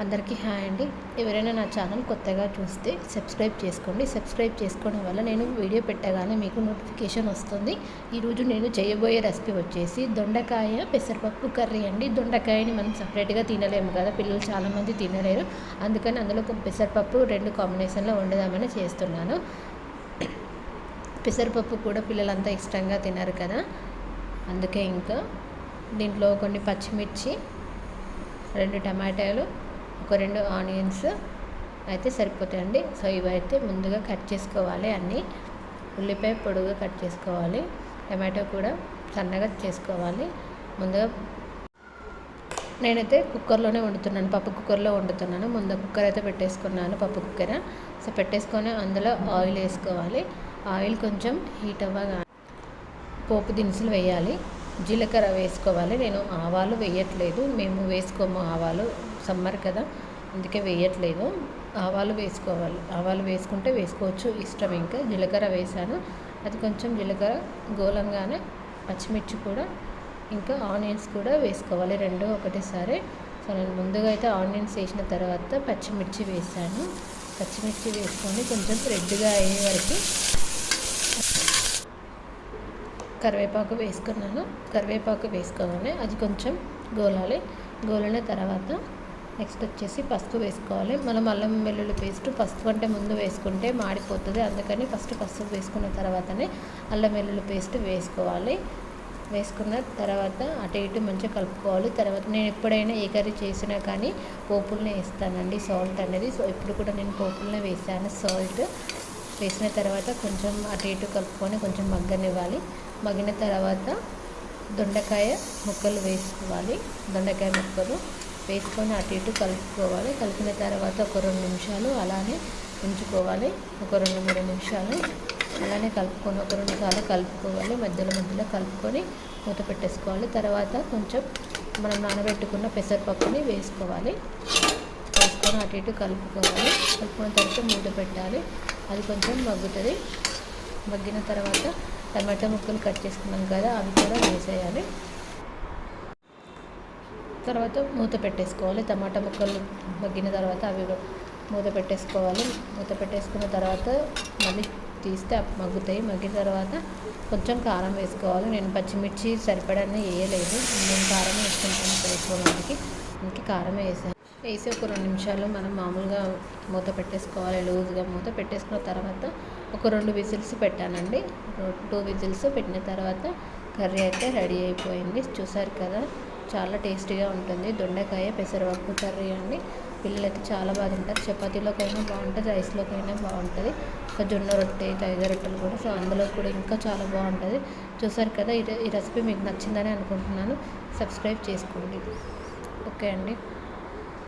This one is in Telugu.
అందరికీ హాయ్ అండి. ఎవరైనా నా ఛానల్ కొత్తగా చూస్తే సబ్స్క్రైబ్ చేసుకోండి. సబ్స్క్రైబ్ చేసుకోవడం వల్ల నేను వీడియో పెట్టగానే మీకు నోటిఫికేషన్ వస్తుంది. ఈరోజు నేను చేయబోయే రెసిపీ వచ్చేసి దొండకాయ పెసరపప్పు కర్రీ అండి. దొండకాయని మనం సపరేట్గా తినలేము కదా పిల్లలు చాలామంది తినలేరు. అందుకని అందులో ఒక పెసరపప్పు రెండు కాంబినేషన్లో వండుదామని చేస్తున్నాను. పెసరపప్పు కూడా పిల్లలంతా ఇష్టంగా తినరు కదా. అందుకే ఇంకా దీంట్లో కొన్ని పచ్చిమిర్చి రెండు టమాటాలు ఒక రెండు ఆనియన్స్ అయితే సరిపోతాయండి. సో ఇవైతే ముందుగా కట్ చేసుకోవాలి అన్నీ. ఉల్లిపాయ పొడుగా కట్ చేసుకోవాలి. టమాటో కూడా సన్నగా చేసుకోవాలి. ముందుగా నేనైతే కుక్కర్లోనే వండుతున్నాను. పప్పు కుక్కర్లో వండుతున్నాను. ముందు కుక్కర్ అయితే పెట్టేసుకున్నాను పప్పు కుక్కర్. సో పెట్టేసుకొని అందులో ఆయిల్ వేసుకోవాలి. ఆయిల్ కొంచెం హీట్ అవ్వగా పోపు దినుసులు వేయాలి. జీలకర్ర వేసుకోవాలి. నేను ఆవాలు వేయట్లేదు. మేము వేసుకోము ఆవాలు. సమ్మర్ కదా అందుకే వేయట్లేదు. ఆవాలు వేసుకోవాలి. ఆవాలు వేసుకుంటే వేసుకోవచ్చు. ఇష్టం ఇంకా. జీలకర్ర వేసాను. అది కొంచెం జీలకర్ర గోలంగానే పచ్చిమిర్చి కూడా ఇంకా ఆనియన్స్ కూడా వేసుకోవాలి రెండు ఒకటేసారి. సో నేను ముందుగా అయితే ఆనియన్స్ వేసిన తర్వాత పచ్చిమిర్చి వేసాను. పచ్చిమిర్చి వేసుకొని కొంచెం రెడ్గా అయ్యే వరకు కరివేపాకు వేసుకున్నాను. కరివేపాకు వేసుకోవాలి. అది కొంచెం గోలాలి. గోలిన తర్వాత నెక్స్ట్ వచ్చేసి పసుపు వేసుకోవాలి. మనం అల్లం వెల్లుల్లి పేస్ట్ పసుపు కంటే ముందు వేసుకుంటే మాడిపోతుంది. అందుకని ఫస్ట్ పసుపు వేసుకున్న తర్వాతనే అల్లం వెల్లుల్లి పేస్ట్ వేసుకోవాలి. వేసుకున్న తర్వాత అటు ఇటు మంచిగా కలుపుకోవాలి. తర్వాత నేను ఎప్పుడైనా ఏ కర్రీ చేసినా కానీ పోపులనే వేస్తానండి. సాల్ట్ అనేది. సో ఇప్పుడు కూడా నేను పోపులనే వేసాను. సాల్ట్ వేసిన తర్వాత కొంచెం అటు ఇటు కలుపుకొని కొంచెం మగ్గనివ్వాలి. మగ్గిన తర్వాత దొండకాయ ముక్కలు వేసుకోవాలి. దొండకాయ ముక్కలు. వేసుకొని అటు ఇటు కలుపుకోవాలి. కలిపిన తర్వాత ఒక రెండు నిమిషాలు అలానే ఉంచుకోవాలి. ఒక రెండు మూడు నిమిషాలు అలానే కలుపుకొని ఒక రెండు సార్లు కలుపుకోవాలి. మధ్యలో మధ్యలో కలుపుకొని మూత పెట్టేసుకోవాలి. తర్వాత కొంచెం మనం నానబెట్టుకున్న పెసరపప్పుని వేసుకోవాలి. వేసుకొని అటు ఇటు కలుపుకోవాలి. కలుపుకున్న తర్వాత మూత పెట్టాలి. అది కొంచెం మగ్గుతుంది. మగ్గిన తర్వాత టమాటా ముక్కలు కట్ చేసుకున్నాం కదా అవి కూడా వేసేయాలి. తర్వాత మూత పెట్టేసుకోవాలి. టమాటా ముక్కలు మగ్గిన తర్వాత అవి మూత పెట్టేసుకోవాలి. మూత పెట్టేసుకున్న తర్వాత మళ్ళీ తీస్తే మగ్గుతాయి. మగ్గిన తర్వాత కొంచెం కారం వేసుకోవాలి. నేను పచ్చిమిర్చి సరిపడాన్ని వేయలేదు. నేను కారం వేసుకుంటాను వేసుకోవడానికి ఇంకే కారం వేసాను. వేసి ఒక రెండు నిమిషాలు మనం మామూలుగా మూత పెట్టేసుకోవాలి. లూజ్గా మూత పెట్టేసుకున్న తర్వాత ఒక రెండు విజిల్స్ పెట్టానండి. టూ విజిల్స్ పెట్టిన తర్వాత కర్రీ అయితే రెడీ అయిపోయింది. చూసారు కదా? చాలా టేస్టీగా ఉంటుంది. దొండకాయ పెసరపప్పు కర్రీ అండి. పిల్లలు అయితే చాలా బాగా తింటారు. చపాతీలోకైనా బాగుంటుంది రైస్లోకైనా బాగుంటుంది. ఇంకా జొన్న రొట్టె తైగ రొట్టెలు కూడా. సో అందులో కూడా ఇంకా చాలా బాగుంటుంది. చూసారు కదా ఈ రెసిపీ మీకు నచ్చిందని అనుకుంటున్నాను. సబ్స్క్రైబ్ చేసుకోండి. ఓకే అండి.